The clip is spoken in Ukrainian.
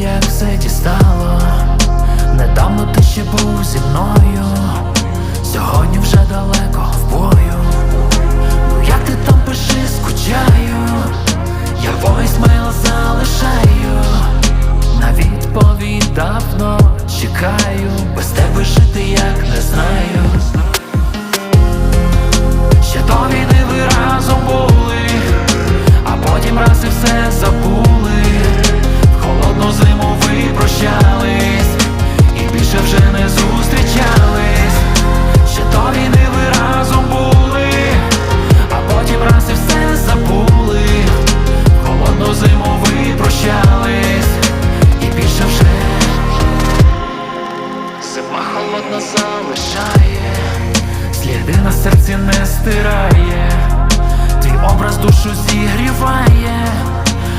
Як все дістало Недавно ти ще був зі мною. Сьогодні вже далеко в бою. Ну як ти там пиши, скучаю? Я войсмейл залишаю. На відповідь давно чекаю. Без тебе жити як не знаю холодно залишає, сліди на серці не стирає.